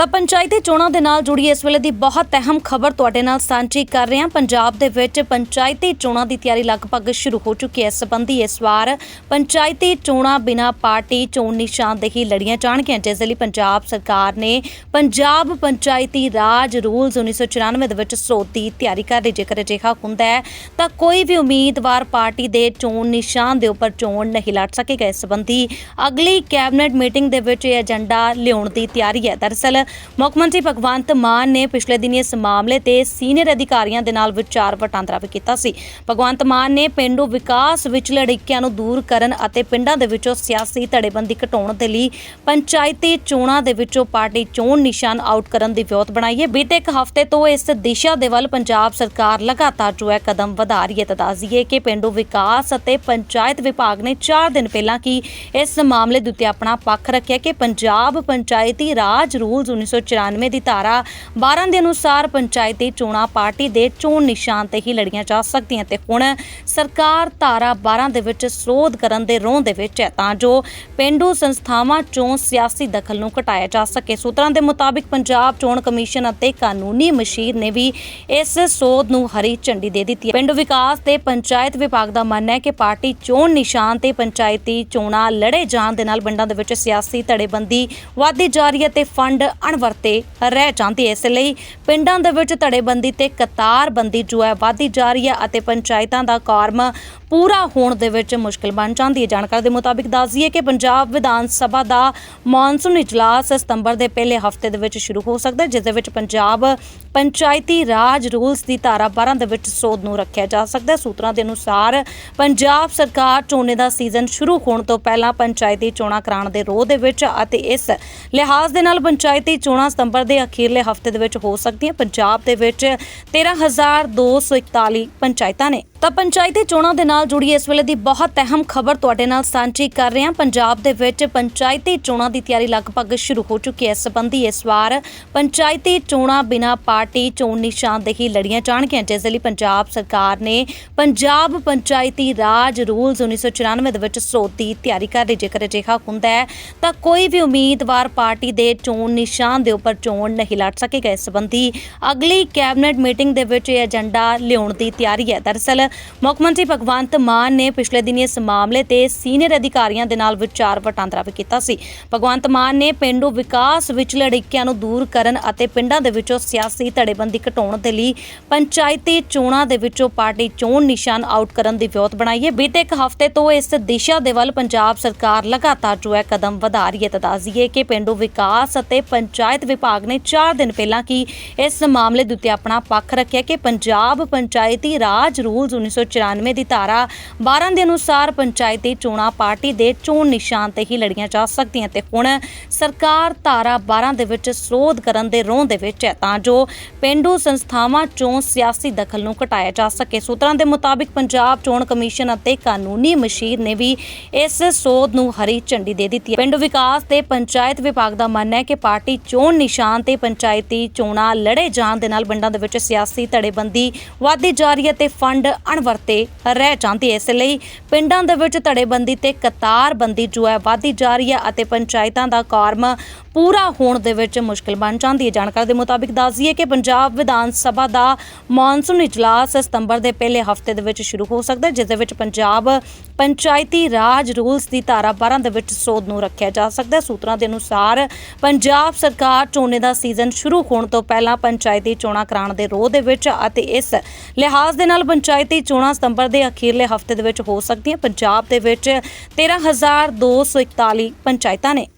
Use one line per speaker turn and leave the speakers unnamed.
ਤਾਂ ਪੰਚਾਇਤੀ ਚੋਣਾਂ ਦੇ ਨਾਲ ਜੁੜੀ ਇਸ ਵੇਲੇ ਦੀ ਬਹੁਤ ਅਹਿਮ ਖਬਰ ਤੁਹਾਡੇ ਨਾਲ ਸਾਂਝੀ ਕਰ ਰਹੇ ਹਾਂ। ਪੰਜਾਬ ਦੇ ਵਿੱਚ ਪੰਚਾਇਤੀ ਚੋਣਾਂ ਦੀ ਤਿਆਰੀ ਲਗਭਗ ਸ਼ੁਰੂ ਹੋ ਚੁੱਕੀ ਹੈ। ਇਸ ਸੰਬੰਧੀ ਇਸ ਵਾਰ ਪੰਚਾਇਤੀ ਚੋਣਾਂ ਬਿਨਾਂ ਪਾਰਟੀ ਚੋਣ ਨਿਸ਼ਾਨਦੇਹੀ ਲੜੀਆਂ ਜਾਣਗੀਆਂ। ਜਿਸ ਦੇ ਲਈ ਪੰਜਾਬ ਸਰਕਾਰ ਨੇ ਪੰਜਾਬ ਪੰਚਾਇਤੀ ਰਾਜ ਰੂਲਸ 1994 ਦੇ ਵਿੱਚ ਸੋਧ ਦੀ ਤਿਆਰੀ ਕਰ ਰਹੀ ਜੇਕਰ ਅਜਿਹਾ ਹੁੰਦਾ ਹੈ, ਤਾਂ ਕੋਈ ਵੀ ਉਮੀਦਵਾਰ ਪਾਰਟੀ ਦੇ ਚੋਣ ਨਿਸ਼ਾਨ ਦੇ ਉੱਪਰ ਚੋਣ ਨਹੀਂ ਲੜ ਸਕੇਗਾ। ਇਸ ਸੰਬੰਧੀ ਅਗਲੀ ਕੈਬਨਿਟ ਮੀਟਿੰਗ ਦੇ ਵਿੱਚ ਇਹ ਏਜੰਡਾ ਲਿਆਉਣ ਦੀ ਤਿਆਰੀ ਹੈ। ਦਰਅਸਲ ਮੁੱਖ ਮੰਤਰੀ ਭਗਵੰਤ ਮਾਨ ਨੇ ਪਿਛਲੇ ਦਿਨੀ ਇਸ ਮਾਮਲੇ ਤੇ ਸੀਨੀਅਰ ਅਧਿਕਾਰੀਆਂ ਦੇ ਨਾਲ ਵਿਚਾਰ ਵਟਾਂਦਰਾ ਵੀ ਕੀਤਾ ਸੀ। ਭਗਵੰਤ ਮਾਨ ਨੇ ਪਿੰਡੂ ਵਿਕਾਸ ਵਿੱਚ ਲੜਿੱਕਿਆਂ ਨੂੰ ਦੂਰ ਕਰਨ ਅਤੇ ਪਿੰਡਾਂ ਦੇ ਵਿੱਚੋਂ ਸਿਆਸੀ ਧੜੇਬੰਦੀ ਘਟਾਉਣ ਦੇ ਲਈ ਪੰਚਾਇਤੀ ਚੋਣਾਂ ਦੇ ਵਿੱਚੋਂ ਪਾਰਟੀ ਚੋਣ ਨਿਸ਼ਾਨ ਆਊਟ ਕਰਨ ਦੀ ਵਿਉਤ ਬਣਾਈ ਹੈ। ਬੀਤੇ ਇੱਕ ਹਫ਼ਤੇ ਤੋਂ ਇਸ ਦਿਸ਼ਾ ਦੇ ਵੱਲ ਪੰਜਾਬ ਸਰਕਾਰ ਲਗਾਤਾਰ ਜੋ ਹੈ ਕਦਮ ਵਧਾ ਰਹੀ ਹੈ। ਤਾਂ ਦੱਸ ਦਈਏ ਕਿ ਪਿੰਡੂ ਵਿਕਾਸ ਅਤੇ ਪੰਚਾਇਤ ਵਿਭਾਗ ਨੇ 4 ਦਿਨ ਪਹਿਲਾਂ ਕੀ ਇਸ ਮਾਮਲੇ ਦੇ ਉੱਤੇ ਆਪਣਾ ਪੱਖ ਰੱਖਿਆ ਕਿ ਪੰਜਾਬ ਪੰਚਾਇਤੀ ਰਾਜ ਰੂਲਸ 1994 ਦੀ ਧਾਰਾ 12 ਦੇ ਅਨੁਸਾਰ ਪੰਚਾਇਤੀ ਚੋਣਾਂ ਪਾਰਟੀ ਦੇ ਚੋਣ ਨਿਸ਼ਾਨ ਤੇ ਹੀ ਲੜੀਆਂ ਜਾ ਸਕਦੀਆਂ ਤੇ ਹੁਣ ਸਰਕਾਰ ਧਾਰਾ 12 ਦੇ ਵਿੱਚ ਸੋਧ ਕਰਨ ਦੇ ਰੋਹ ਦੇ ਵਿੱਚ ਹੈ। ਤਾਂ ਜੋ ਪਿੰਡੂ ਸੰਸਥਾਵਾਂ ਚੋਂ ਸਿਆਸੀ ਦਖਲ ਨੂੰ ਘਟਾਇਆ ਜਾ ਸਕੇ। ਸੂਤਰਾਂ ਦੇ ਮੁਤਾਬਿਕ ਪੰਜਾਬ ਚੋਣ ਕਮਿਸ਼ਨ ਅਤੇ ਕਾਨੂੰਨੀ ਮਸ਼ੀਰ ਨੇ ਵੀ ਇਸ ਸੋਧ ਨੂੰ ਹਰੀ ਝੰਡੀ ਦੇ ਦਿੱਤੀ ਹੈ। ਪਿੰਡੂ ਵਿਕਾਸ ਤੇ ਪੰਚਾਇਤ ਵਿਭਾਗ ਦਾ ਮੰਨਣਾ ਹੈ ਕਿ ਪਾਰਟੀ ਚੋਣ ਨਿਸ਼ਾਨ ਤੇ ਪੰਚਾਇਤੀ ਚੋਣਾਂ ਲੜੇ ਜਾਣ ਦੇ ਨਾਲ ਪਿੰਡਾਂ ਦੇ ਵਿੱਚ ਸਿਆਸੀ ਧੜੇਬੰਦੀ ਵਧਦੀ ਜਾ ਰਹੀ ਹੈ ਤੇ ਫੰਡ ਅਣਵਰਤੇ ਰਹਿ ਜਾਂਦੇ ਇਸ ਲਈ ਪਿੰਡਾਂ ਦੇ ਵਿੱਚ ਧੜੇਬੰਦੀ ਤੇ ਕਤਾਰਬੰਦੀ ਜੋ ਹੈ ਵਧਦੀ ਜਾ ਰਹੀ ਹੈ ਅਤੇ ਪੰਚਾਇਤਾਂ ਦਾ ਕਾਰਮ ਪੂਰਾ ਹੋਣ ਦੇ ਵਿੱਚ ਮੁਸ਼ਕਲ ਬਣ ਜਾਂਦੀ ਹੈ। ਜਾਣਕਾਰੀ ਦੇ ਮੁਤਾਬਿਕ ਦੱਸ ਦਈਏ ਕਿ ਪੰਜਾਬ ਵਿਧਾਨ ਸਭਾ ਦਾ ਮੌਨਸੂਨ ਇਜਲਾਸ ਸਤੰਬਰ ਦੇ ਪਹਿਲੇ ਹਫ਼ਤੇ ਦੇ ਵਿੱਚ ਸ਼ੁਰੂ ਹੋ ਸਕਦਾ ਹੈ, ਜਿਸ ਦੇ ਵਿੱਚ ਪੰਜਾਬ ਪੰਚਾਇਤੀ ਰਾਜ ਰੂਲਸ ਦੀ ਧਾਰਾ 12 ਦੇ ਵਿੱਚ ਸੋਧ ਨੂੰ ਰੱਖਿਆ ਜਾ ਸਕਦਾ ਹੈ। ਸੂਤਰਾਂ ਦੇ ਅਨੁਸਾਰ, ਪੰਜਾਬ ਸਰਕਾਰ ਝੋਨੇ ਦਾ ਸੀਜ਼ਨ ਸ਼ੁਰੂ ਹੋਣ ਤੋਂ ਪਹਿਲਾਂ ਪੰਚਾਇਤੀ ਚੋਣਾਂ ਕਰਾਉਣ ਦੇ ਰੋਹ ਦੇ ਵਿੱਚ ਅਤੇ ਇਸ ਲਿਹਾਜ਼ ਦੇ ਨਾਲ ਪੰਚਾਇਤੀ ਚੋਣਾਂ ਸਤੰਬਰ ਦੇ ਅਖੀਰਲੇ ਹਫ਼ਤੇ ਦੇ ਵਿੱਚ ਹੋ ਸਕਦੀਆਂ। ਪੰਜਾਬ ਦੇ ਵਿੱਚ 13241 ਪੰਚਾਇਤਾਂ ਨੇ। ਤਾਂ ਪੰਚਾਇਤੀ ਚੋਣਾਂ ਦੇ ਨਾਲ ਜੁੜੀ ਇਸ ਵੇਲੇ ਦੀ ਬਹੁਤ ਅਹਿਮ ਖਬਰ ਤੁਹਾਡੇ ਨਾਲ ਸਾਂਝੀ ਕਰ ਰਹੇ ਹਾਂ। ਪੰਜਾਬ ਦੇ ਵਿੱਚ ਪੰਚਾਇਤੀ ਚੋਣਾਂ ਦੀ ਤਿਆਰੀ ਲਗਭਗ ਸ਼ੁਰੂ ਹੋ ਚੁੱਕੀ ਹੈ। ਇਸ ਸੰਬੰਧੀ ਇਸ ਵਾਰ ਪੰਚਾਇਤੀ ਚੋਣਾਂ ਬਿਨਾ ਪਾਰਟੀ ਚੋਣ ਨਿਸ਼ਾਨਦੇਹੀ ਲੜੀਆਂ ਜਾਣਗੀਆਂ, ਜਿਸ ਦੇ ਲਈ ਪੰਜਾਬ ਸਰਕਾਰ ਨੇ ਪੰਜਾਬ ਪੰਚਾਇਤੀ ਰਾਜ ਰੂਲਸ 1994 ਦੇ ਵਿੱਚ ਸੋਧ ਦੀ ਤਿਆਰੀ ਕਰ ਰਹੀ ਜੇਕਰ ਅਜਿਹਾ ਹੁੰਦਾ ਹੈ, ਤਾਂ ਕੋਈ ਵੀ ਉਮੀਦਵਾਰ ਪਾਰਟੀ ਦੇ ਚੋਣ ਨਿਸ਼ਾਨ ਦੇ ਉੱਪਰ ਚੋਣ ਨਹੀਂ ਲੜ ਸਕੇਗਾ। ਇਸ ਸੰਬੰਧੀ ਅਗਲੀ ਕੈਬਨਿਟ ਮੀਟਿੰਗ ਦੇ ਵਿੱਚ ਇਹ ਏਜੰਡਾ ਲਿਆਉਣ ਦੀ ਤਿਆਰੀ ਹੈ। ਦਰਅਸਲ, ਮੁੱਖ ਮੰਤਰੀ ਭਗਵੰਤ ਮਾਨ ਨੇ ਪਿਛਲੇ ਦਿਨੀ ਇਸ ਮਾਮਲੇ ਤੇ ਸੀਨੀਅਰ ਅਧਿਕਾਰੀਆਂ ਦੇ ਨਾਲ ਵਿਚਾਰ ਵਟਾਂਦਰਾ ਵੀ ਕੀਤਾ ਸੀ। ਭਗਵੰਤ ਮਾਨ ਨੇ ਪਿੰਡੂ ਵਿਕਾਸ ਵਿੱਚ ਲੜਿੱਕਿਆਂ ਨੂੰ ਦੂਰ ਕਰਨ ਅਤੇ ਪਿੰਡਾਂ ਦੇ ਵਿੱਚੋਂ ਸਿਆਸੀ ਧੜੇਬੰਦੀ ਘਟਾਉਣ ਦੇ ਲਈ ਪੰਚਾਇਤੀ ਚੋਣਾਂ ਦੇ ਵਿੱਚੋਂ ਪਾਰਟੀ ਚੋਣ ਨਿਸ਼ਾਨ ਆਊਟ ਕਰਨ ਦੀ ਵਿਉਤ ਬਣਾਈ ਹੈ। ਬੀਤੇ ਇੱਕ ਹਫ਼ਤੇ ਤੋਂ ਇਸ ਦਿਸ਼ਾ ਦੇ ਵੱਲ ਪੰਜਾਬ ਸਰਕਾਰ ਲਗਾਤਾਰ ਜੋ ਹੈ ਕਦਮ ਵਧਾ ਰਹੀ ਹੈ। ਤਾਂ ਦੱਸ ਦਈਏ ਕਿ ਪਿੰਡੂ ਵਿਕਾਸ ਅਤੇ ਪੰਚਾਇਤ ਵਿਭਾਗ ਨੇ 4 ਦਿਨ ਪਹਿਲਾਂ ਕੀ ਇਸ ਮਾਮਲੇ ਦੇ ਉੱਤੇ ਆਪਣਾ ਪੱਖ ਰੱਖਿਆ ਕਿ ਪੰਜਾਬ ਪੰਚਾਇਤੀ ਰਾਜ ਰੂਲਸ 1994 ਦੀ ਧਾਰਾ 12 ਦੇ ਅਨੁਸਾਰ ਪੰਚਾਇਤੀ ਚੋਣਾਂ ਪਾਰਟੀ ਦੇ ਚੋਣ ਨਿਸ਼ਾਨ ਤੇ ਹੀ ਲੜੀਆਂ ਜਾ ਸਕਦੀਆਂ ਤੇ ਹੁਣ ਸਰਕਾਰ ਧਾਰਾ 12 ਦੇ ਵਿੱਚ ਸੋਧ ਕਰਨ ਦੇ ਰੋਹ ਦੇ ਵਿੱਚ ਹੈ। ਤਾਂ ਜੋ ਪਿੰਡੂ ਸੰਸਥਾਵਾਂ ਚੋਂ ਸਿਆਸੀ ਦਖਲ ਨੂੰ ਘਟਾਇਆ ਜਾ ਸਕੇ। ਸੂਤਰਾਂ ਦੇ ਮੁਤਾਬਿਕ ਪੰਜਾਬ ਚੋਣ ਕਮਿਸ਼ਨ ਅਤੇ ਕਾਨੂੰਨੀ ਮਸ਼ੀਰ ਨੇ ਵੀ ਇਸ ਸੋਧ ਨੂੰ ਹਰੀ ਝੰਡੀ ਦੇ ਦਿੱਤੀ ਹੈ। ਪਿੰਡੂ ਵਿਕਾਸ ਤੇ ਪੰਚਾਇਤ ਵਿਭਾਗ ਦਾ ਮੰਨਣਾ ਹੈ ਕਿ ਪਾਰਟੀ ਚੋਣ ਨਿਸ਼ਾਨ ਤੇ ਪੰਚਾਇਤੀ ਚੋਣਾਂ ਲੜੇ ਜਾਣ ਦੇ ਨਾਲ ਪਿੰਡਾਂ ਦੇ ਵਿੱਚ ਸਿਆਸੀ ਧੜੇਬੰਦੀ ਵਧਦੀ ਜਾ ਰਹੀ ਹੈ ਤੇ ਫੰਡ ਅਣਵਰਤੇ ਰਹਿ ਜਾਂਦੇ ਇਸ ਲਈ ਪਿੰਡਾਂ ਦੇ ਵਿੱਚ ਧੜੇਬੰਦੀ ਤੇ ਕਤਾਰਬੰਦੀ ਜੋ ਹੈ ਵਧਦੀ ਜਾ ਰਹੀ ਹੈ ਅਤੇ ਪੰਚਾਇਤਾਂ ਦਾ ਕਾਰਮ ਪੂਰਾ ਹੋਣ ਦੇ ਵਿੱਚ ਮੁਸ਼ਕਲ ਬਣ ਜਾਂਦੀ ਹੈ। ਜਾਣਕਾਰੀ ਦੇ ਮੁਤਾਬਿਕ ਦੱਸ ਦਈਏ ਕਿ ਪੰਜਾਬ ਵਿਧਾਨ ਸਭਾ ਦਾ ਮੌਨਸੂਨ ਇਜਲਾਸ ਸਤੰਬਰ ਦੇ ਪਹਿਲੇ ਹਫ਼ਤੇ ਦੇ ਵਿੱਚ ਸ਼ੁਰੂ ਹੋ ਸਕਦਾ ਹੈ, ਜਿਸ ਦੇ ਵਿੱਚ ਪੰਜਾਬ ਪੰਚਾਇਤੀ ਰਾਜ ਰੂਲਸ ਦੀ ਧਾਰਾ 12 ਦੇ ਵਿੱਚ ਸੋਧ ਨੂੰ ਰੱਖਿਆ ਜਾ ਸਕਦਾ ਹੈ। ਸੂਤਰਾਂ ਦੇ ਅਨੁਸਾਰ, ਪੰਜਾਬ ਸਰਕਾਰ ਝੋਨੇ ਦਾ ਸੀਜ਼ਨ ਸ਼ੁਰੂ ਹੋਣ ਤੋਂ ਪਹਿਲਾਂ ਪੰਚਾਇਤੀ ਚੋਣਾਂ ਕਰਾਉਣ ਦੇ ਰੋਹ ਦੇ ਵਿੱਚ ਅਤੇ ਇਸ ਲਿਹਾਜ਼ ਦੇ ਨਾਲ ਪੰਚਾਇਤੀ ਚੋਣਾਂ ਸਤੰਬਰ ਦੇ ਅਖੀਰਲੇ ਹਫ਼ਤੇ ਦੇ ਵਿੱਚ ਹੋ ਸਕਦੀਆਂ। ਪੰਜਾਬ ਦੇ ਵਿੱਚ 13241 ਪੰਚਾਇਤਾਂ ਨੇ